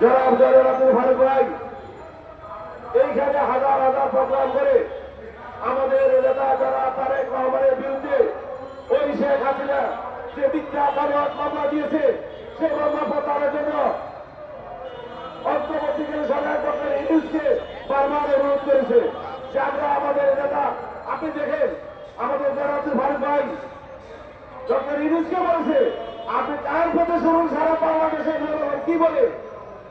জনাব জনাব আব্দুল ফারুক এইখানে হাজার হাজার প্রোগ্রাম করে আমাদের নেতা যারা বিরুদ্ধে ওই শেখ হাসিনা যে মিথ্যা মামলা দিয়েছে, সেই মামলা প্রত্যাহারের জন্য অন্তর্বর্তীকালীন সরকার ডক্টর ইউনুসকে বারবার করেছে। যে আমাদের নেতা, আপনি দেখেন, আমাদের যারা আব্দুল ফারুক ভাই ডক্টর ইউনুসকে বলছে, আপনি কার পথে শুনুন, সারা বাংলাদেশের কি বলে?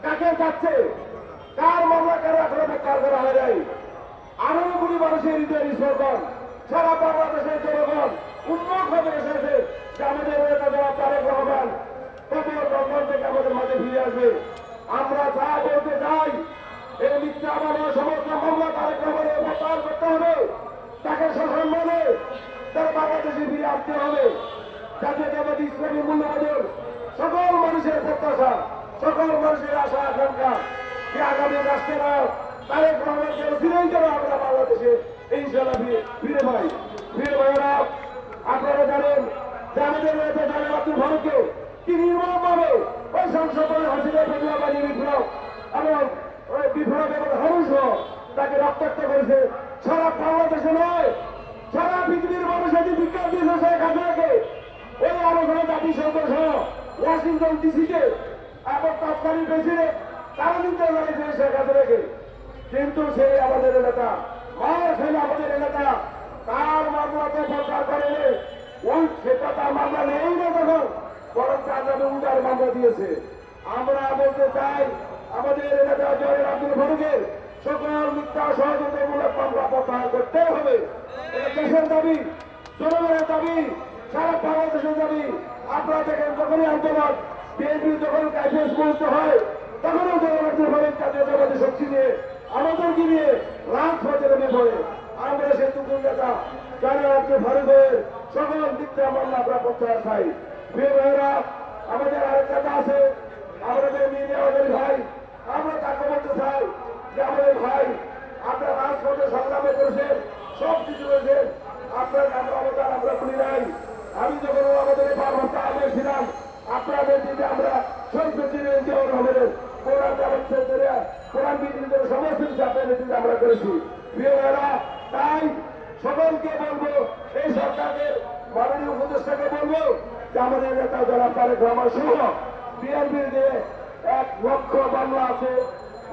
কাকে যাচ্ছে কার মামলা কারও এখনও প্রত্যাহার করা হয় নাই? আরও কোটি মানুষের হৃদয় স্পন্দন সারা বাংলাদেশের জনগণ উন্মুখ হবে এসেছে যে আমাদের নেতা যারা তারেক রহমান কবর বন্ধন থেকে আমাদের মাঝে ফিরে আসবে। আমরা যা বলতে চাই, এই মিথ্যা মামলা, সমস্ত মামলা তারেক রহমানের প্রত্যাহার করতে হবে। তাকে সসম্মানে তার বাংলাদেশে ফিরে আসতে হবে। জাতীয়তাবাদী ইসলামী মূল্যবোধের সকল মানুষের প্রত্যাশা। সকল মানুষের আশা আকাঙ্ক্ষা যে আগামী রাষ্ট্রনায়ক তারেক রহমানকে ফিরেই যেন আমরা বাংলাদেশে ইনশাল্লাহ ফিরে পাই। ফিরে ভাইয়েরা, আপনারা জানেন যে আমাদের নেতা জানেন আব্দুল ভারতকে কি নির্মমভাবে ওই সংসদে হাসিনা ফেটুয়া বাড়ি বিপ্লব এবং ওই বিপ্লব এবং হরুষ তাকে রক্তাক্ত করেছে। সারা বাংলাদেশে নয়, সারা পৃথিবীর মানুষ এটি বিজ্ঞান দিয়েছে শেখ হাসিনাকে। ওই আলোচনা জাতিসংঘ সহ ওয়াশিংটন ডিসিতে তৎকালীন প্রেসিডেন্ট তারা কিন্তু জানিয়েছে শেখ হাসিনাকে। কিন্তু সেই আমাদের এলাকা মার খেলে আমাদের এলাকা তার মামলাতে প্রচার করে ওই সেটা তার মামলা নেই না তখন বরং তার নামে উদার মামলা দিয়েছে। আমরা বলতে চাই, আমাদের এলাকা জয়ের আব্দুল ফারুকের সকল মিথ্যা সহযোগিতামূলক মামলা প্রত্যাহার করতে হবে। দেশের দাবি, জনগণের দাবি, সারা বাংলাদেশের দাবি। আপনারা দেখেন যখনই আন্দোলন বিএনপি যখন কাইফেস করতে হয়, তখনও জনগণের ফলে জাতীয়তাবাদী শক্তি নিয়ে আমাদেরকে নিয়ে রাজপথে নেমে পড়ে। আমরা সেই টুকুন নেতা যারা ফারুকের সকল মিথ্যা মামলা আমরা প্রত্যাহার চাই প্রিয় ভাইয়েরা, আমাদের আরেক আছে, আমাদের মিডিয়া আমাদের ভাই। আমরা তাকে বলতে চাই যে, আমাদের ভাই, আপনার রাজপথে সংগ্রামে করেছেন সব কিছু করেছেন। আপনার আমরা ভুলি নাই। আমি যখন আমাদের করেছি। প্রিয় ভাইয়েরা, তাই সকলকে বলব, এই সরকারের মাননীয় উপদেষ্টাকে বলব যে আমাদের নেতা যারা তারেক রহমান সহ বিএনপির যে এক লক্ষ মামলা আছে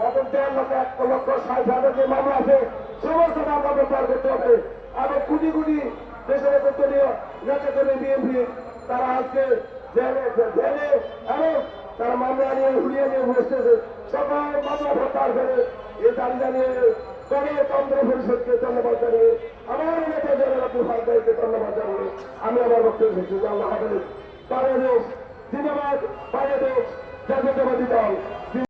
এবং দেড় লক্ষ, এক লক্ষ ষাট হাজার যে মামলা আছে, সমস্ত মামলা প্রত্যাহার করতে হবে। এবং কোটি কোটি দেশের একত্রীয় নেতা কর্মী বিএনপি, তারা আজকে জেলে জেলে এবং তারা মামলা নিয়ে ঘুরিয়ে নিয়ে বসতেছে। সকল মামলা প্রত্যাহার করে এই দাবি গণতন্ত্র পরিষদকে ধন্যবাদ জানিয়ে আমার নেতা জেনারেল আব্দুল ধন্যবাদ জানিয়ে আমি আমার জিন্দাবাদ, বাংলাদেশ জাতীয়তাবাদী দল।